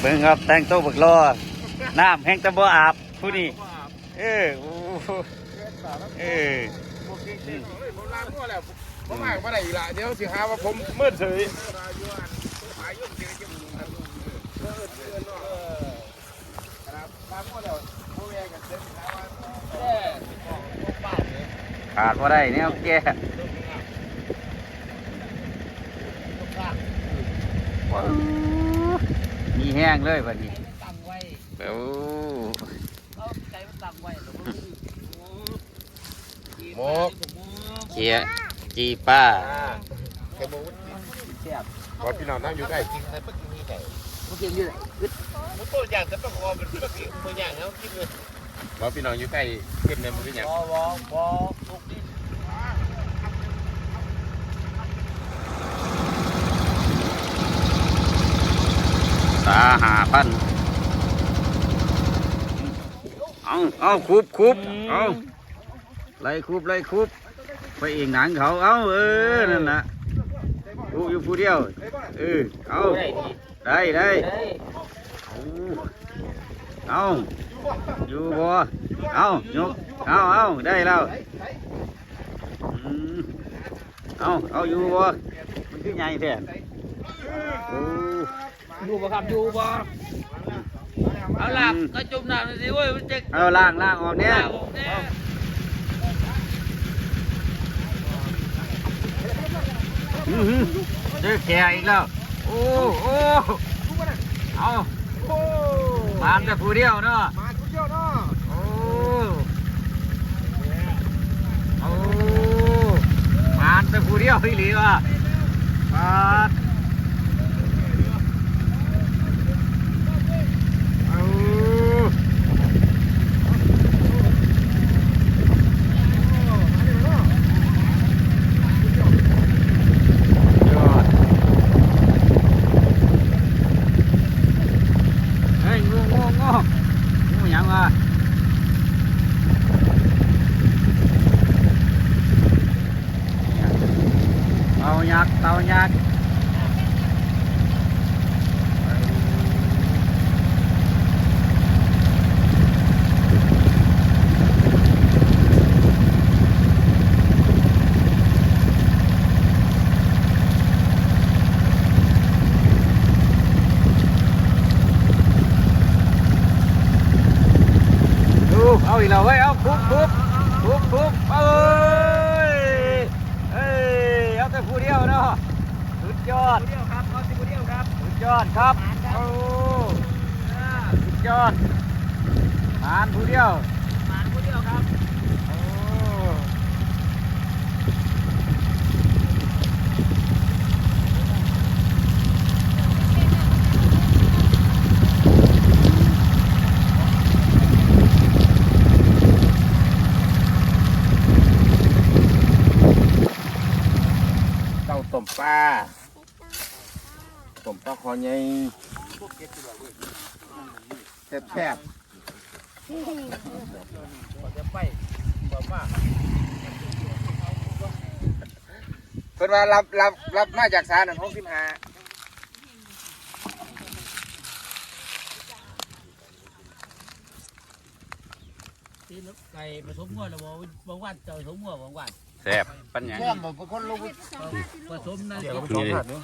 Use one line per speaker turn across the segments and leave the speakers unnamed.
เบิ่งครับแต่งตัวบักรอน้ำแห้งแตะบ่อาบผู้นี้เออโอ้เออ
ผมลาพ่อแล้วผมอ่านมาได้อีกละเดี๋ยวสิหาว่าผมมืดเฉยครับลาพ่อแล้วพ่อแม่กันเดินหาว่าแม่ป้าเนี่ย
ขาดบ่ ได้แนวแก่มีแห้งเลยบัดนี้
ตั้งไว้
โอ้
เอาใจมันตั้งไว้แล้วมัน
โมก
เขียจีป้า
แกโมกพอพี่น้องนั่งอยู่ใกล้จริงใครปักมีไก่
มันเก่งอยู่เลย
ผมตัวอย่างแต่ประคอเป็นตัวอย่างแล้วคิดเลยพอพี่น้องอยู่ใกล้เข้มเนี่ยมันเป็นอย่าง
บอบอบอลูกนี่
หาพันเอาเอาคุบคุบเอาไล่คุบไล่คุบไปเองหนังเขาเอาเออนั่นนะกูอยู่ผู้เดียวเออเอาได้ได้
เฮ้ย
เอาอยู่บ่เอายกเอาเอาได้แล้วอืมเอาเอาอยู่บ่มันคือใหญ่แท้โอ้
อยู่บ่ครับอยู่บ่เอาหลับก็จุ่มน้ำสิเว้ยมันจะ
เอาล่างล่างออกเนี่ย
ลากออกเนี่ย
อื้อหือเจอแขอีกแล้ว โอ้โอ้เอามามแต่ผู้เดียวเนาะ
มาทุกเจ้าเนาะ
โอ้โอ้มามแต่ผู้เดียวพี่หลีวะปาดเอายอดเฮ้ยงูงูงูงูหยังวะ เตายักษ์เตายักษ์ดู เอาอีกแล้วเว้ยเอาคุบคุบคุบคุบเอ้ยเอ้ยเอาแต่ผู้เดียวเนาะสุดยอด
เดียวครับเอาสิเดียวครับ
สุดยอดครับโอ้สุดยอดทานผู้เดียว
มาผู้เดียวครับ
โอ้
เต้าต้มปลาต้มปลาคอใหญ่แซ่บแซ่บ
จะไปบอกว่า
เพิ่นว่ารับรับรับมาจากสารนั่นหกสิบห้า
ตีนไก่ผสมงัวแล้วบ่บางวันเจอผสมงัวบางวัน
แซ่บปัญญา
แก้มบอกเป็นคนลูก
ผสมนะ
เดี๋ยวก็ไปสองหัดเนาะ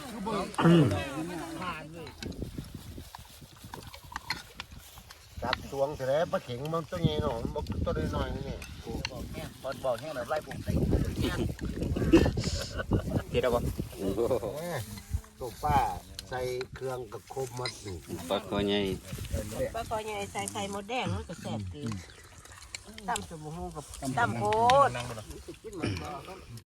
ผ่านเลย
จับสวงเสร็จแล้วปลาเข็งมันตัวใหญ่หน่อยมันบอกตัวน้อยๆนี่
บอกแห้งตอนบอกแห้งแบบไล่ปุ่มใส่
เฮ็ดเอาบ่
เอ้ยตัวป้าใส่เครื่องกับคมมัดนี่
ปลาคอใหญ่
ปลาคอยใหญ่ใส่ไข่มดแดงมันก็แซ่บดี ตำสมุนกับตำโคตร